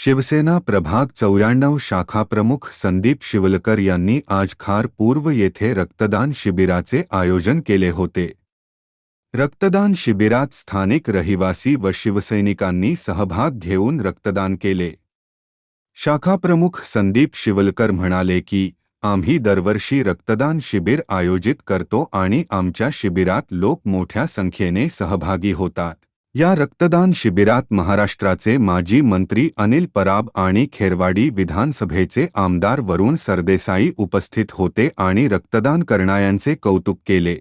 शिवसेना प्रभाग चौऱ्याण्णव शाखाप्रमुख संदीप शिवलकर यांनी आज खार पूर्व येथे रक्तदान शिबिराचे आयोजन केले होते. रक्तदान शिबिरात स्थानिक रहिवासी व शिवसैनिकांनी सहभाग घेऊन रक्तदान केले. शाखाप्रमुख संदीप शिवलकर म्हणाले की आम्ही दरवर्षी रक्तदान शिबिर आयोजित करतो आणि आमच्या शिबिरात लोक मोठ्या संख्येने सहभागी होतात. या रक्तदान शिबिरात महाराष्ट्राचे माजी मंत्री अनिल पराब आणि खेरवाडी विधानसभेचे आमदार वरुण सरदेसाई उपस्थित होते आणि रक्तदान करणाऱ्यांचे कौतुक केले.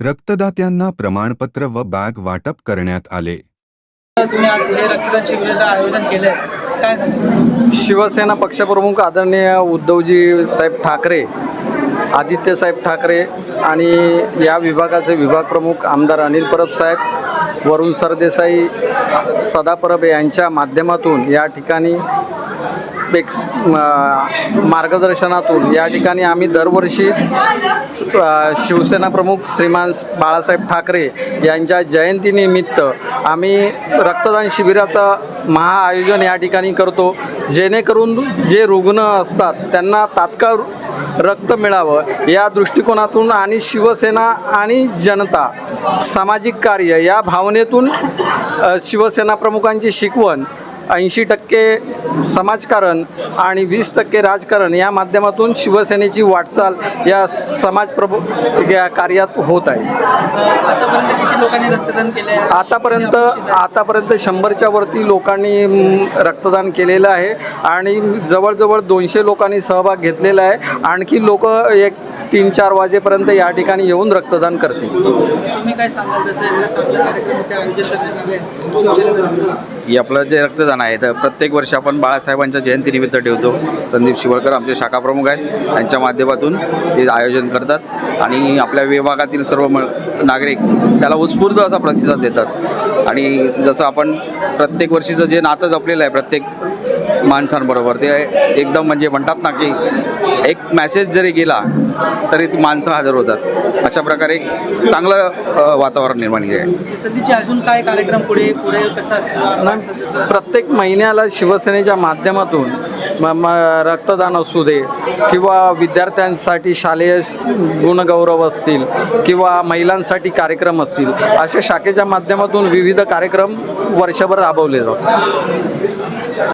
रक्तदात्यांना प्रमाणपत्र व बॅग वाटप करण्यात आले. तुम्ही आज हे रक्तदान शिबिराचं आयोजन केलंय. काय सांगू शिवसेना पक्षप्रमुख आदरणीय उद्धवजी साहेब ठाकरे आदित्य साहेब ठाकरे आणि या विभागाचे विभाग प्रमुख आमदार अनिल परब साहेब वरुण सरदेसाई सदापरब यांच्या माध्यमातून या ठिकाणी एक मार्गदर्शनातून या ठिकाणी आम्ही दरवर्षीच शिवसेना प्रमुख श्रीमान बाळासाहेब ठाकरे यांच्या जयंतीनिमित्त आम्ही रक्तदान शिबिराचं महाआयोजन या ठिकाणी करतो. जेणेकरून जे रुग्ण असतात त्यांना तात्काळ रक्त मिळावं या दृष्टिकोनातून आणि शिवसेना आणि जनता सामाजिक कार्य या भावनेतून शिवसेना प्रमुखांची शिकवण ऐंशी टक्के समाजकारण आणि वीस टक्के राजकारण या माध्यमातून शिवसेनेची वाटचाल या समाज प्रभू या कार्यात होत आहे. आतापर्यंत किती लोकांनी रक्तदान केले आतापर्यंत आतापर्यंत शंभरच्या वरती लोकांनी रक्तदान केलेलं आहे. आणि जवळजवळ दोनशे लोकांनी सहभाग घेतलेला आहे. आणखी लोक एक तीन चार वाजेपर्यंत या ठिकाणी येऊन रक्तदान. हे आपलं जे रक्तदान आहे तर प्रत्येक वर्षी आपण बाळासाहेबांच्या जयंतीनिमित्त ठेवतो. संदीप शिवळकर आमचे शाखा प्रमुख आहेत. त्यांच्या माध्यमातून ते आयोजन करतात. आणि आपल्या विभागातील सर्व म नागरिक त्याला उत्स्फूर्त असा प्रतिसाद देतात. आणि जसं आपण प्रत्येक वर्षीचं जे नातं जपलेलं आहे प्रत्येक माणसांबरोबर. ते एकदम म्हणजे म्हणतात ना की एक मॅसेज जरी गेला तरी ती माणसं हजर होतात. अशा प्रकारे एक चांगलं वातावरण निर्माण केलं संदीपजी अजून काय कार्यक्रम पुढे पुढे कसा प्रत्येक महिन्याला शिवसेनेच्या माध्यमातून म- रक्तदान असू दे किंवा विद्यार्थ्यांसाठी शालेय गुणगौरव असतील किंवा महिलांसाठी कार्यक्रम असतील अशा शाखेच्या माध्यमातून विविध कार्यक्रम वर्षभर राबवले जातात.